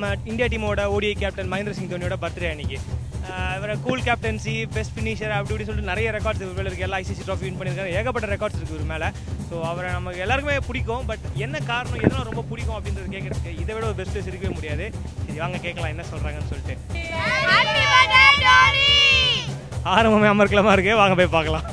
நம்ம இந்தியா டீமோட ODI captain Mahendra Singh தோனியோட பர்த்டே அன்னைக்கு. இவரை கூல் கேப்டன்சி பெஸ்ட் ஃபினிஷர் அப்படி இப்படி சொல்லிட்டு நிறைய ரெக்கார்ட்ஸ் இவர் இருக்கு. எல்லா ஐசிசி ட்ராஃபி வின் பண்ணியிருக்காரு. ஏகப்பட்ட ரெக்கார்ட்ஸ் இருக்கு இவர் மேலே. ஸோ அவரை நமக்கு எல்லாருக்குமே பிடிக்கும். பட் என்ன காரணம் எதனால் ரொம்ப பிடிக்கும் அப்படின்றது கேட்கறதுக்கு இதை விட ஒரு பெஸ்ட் இருக்கவே முடியாது. சரி வாங்க கேட்கலாம் என்ன சொல்கிறாங்கன்னு சொல்லிட்டு. ஆரம்பமே அமர்க்கலமாக இருக்கு. வாங்க போய் பார்க்கலாம்.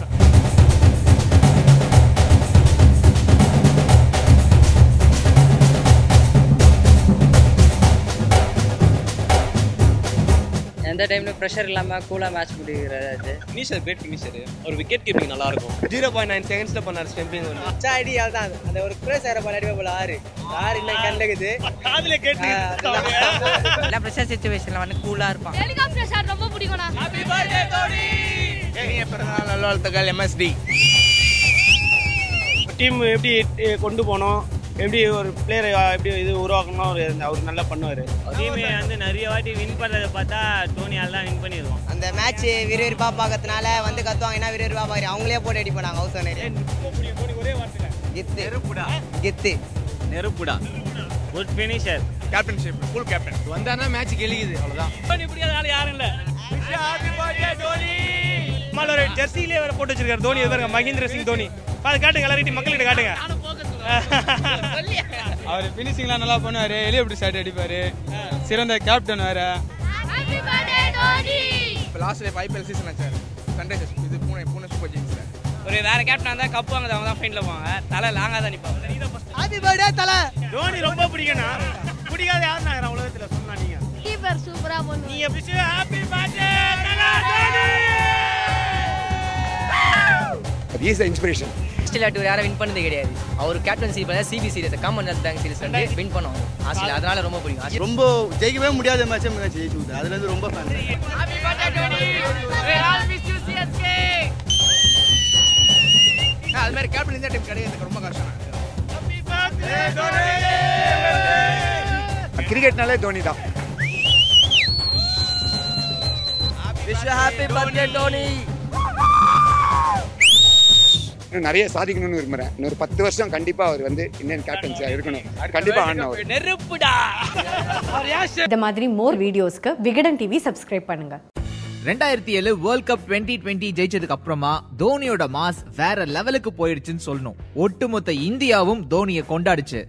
எந்த டைம்ல ப்ரெஷர் இல்லாம கூலா மேட்ச் முடிக்கிறது அது. ஃபினிஷர் கிரேட் ஃபினிஷர் ஒரு விக்கெட் கீப்பிங் நல்லா இருக்கும் ஜீரோ பாயிண்ட் நைன் செகண்ட்ஸ்ல பண்ணார் ஸ்டெம்பிங் ஒன்று ஐடி தான் அந்த ஒரு ப்ரெஸ் ஏற போல அடிப்பா போல ஆறு. ஆறு இன்னும் கண்டுக்குது காதில் கேட்டு எல்லா ப்ரெஷர் சுச்சுவேஷனில் வந்து கூலாக இருப்பான். ஹெலிகாப்டர் ஷாட் ரொம்ப இனிய பிறந்தநாள் நல்வாழ்த்துக்கள் எம்எஸ்டி டீம் எப்படி கொண்டு போனோம்? எப்படி ஒரு பிளேயரை எப்படி இது உருவாக்கணும் அவர் அவர் நல்லா பண்ணுவார். டீம் வந்து நிறைய வாட்டி வின் பண்ணுறதை பார்த்தா தோனியால் தான் வின் பண்ணிடுவோம் அந்த மேட்ச் விறுவிறுப்பா பார்க்கறதுனால வந்து கத்துவாங்கன்னா விறுவிறுப்பா பாரு அவங்களே போட்டு அடி பண்ணாங்க ஹவுஸ் ஓனர் கெத்து. கெத்து. நெருப்புடா. Good finisher captainship full captain வந்தாருன்னா மேட்ச் கெளிக்குது அவ்வளவுதான். இப்படியாத யாரும் இல்லை. நம்மள ஒரு ஜெர்சிலே வேற போட்டு வச்சிருக்காரு தோனி. பாருங்க மகேந்திர சிங் தோனி. அது காட்டுங்க எல்லாரும் மக்கள்கிட்ட காட்டுங்க. அவர் ஃபினிஷிங்லாம் நல்லா பண்ணுவார். எலியப்படி ஷாட் அடிப்பார். சிறந்த கேப்டன் வேற. ஹாப்பி பர்த்டே டோனி இப்போ லாஸ்ட் லைஃப் ஐபிஎல் சீசன் ஆச்சு சன்ரைசர்ஸ் இது பூனே பூனே சூப்பர் கிங்ஸ் ஒரு வேற கேப்டன் இருந்தா கப் வாங்குது அவங்க தான் ஃபைனல் போவாங்க. தலை லாங்கா தான் நிப்பாங்க. ஹாப்பி பர்த்டே தலை. தோனி ரொம்ப பிடிக்கும்னா பிடிக்காத யார் நான் உலகத்துல? சொன்னா நீங்க. கீப்பர் சூப்பரா பண்ணுவாங்க நீங்க பிடிச்சி happy birthday is inspiration Australia tour யாரும் வின் பண்ணது கிடையாது. அவர் கேப்டன்சி பண்ண CB series Commonwealth bank series வந்து வின் பண்ணுவாங்க ஆஸ்திரேலியா அதனால ரொம்ப பிடிக்கும். ரொம்ப ஜெயிக்கவே முடியாத மேட்ச் மேட்ச் ஜெயிச்சு விட்டு. அதுலேருந்து ரொம்ப ஃபேன் அது மாதிரி கேப்டன் இந்த டீம் கிடையாது. ரொம்ப கஷ்டம். கிரிக்கெட்னாலே தோனி தான். ஹாப்பி பர்த்டே டோனி இன்னும் நிறைய சாதிக்கணும்னு விரும்புறேன். இன்னொரு பத்து வருஷம் கண்டிப்பா அவர் வந்து இந்தியன் கேப்டன்சியா இருக்கணும். கண்டிப்பா ஆடணும் அவர். நெருப்புடா. இந்த மாதிரி மோர் வீடியோஸ்க்கு விகடன் டிவி சப்ஸ்கிரைப் பண்ணுங்க. ரெண்டாயிரத்தி ஏழு வேர்ல்ட் கப் டுவெண்ட்டி டுவெண்ட்டி ஜெயிச்சதுக்கு அப்புறமா தோனியோட மாஸ் வேற லெவலுக்கு போயிடுச்சுன்னு சொல்லணும். ஒட்டுமொத்த இந்தியாவும் தோனியை கொண்டாடுச்சு.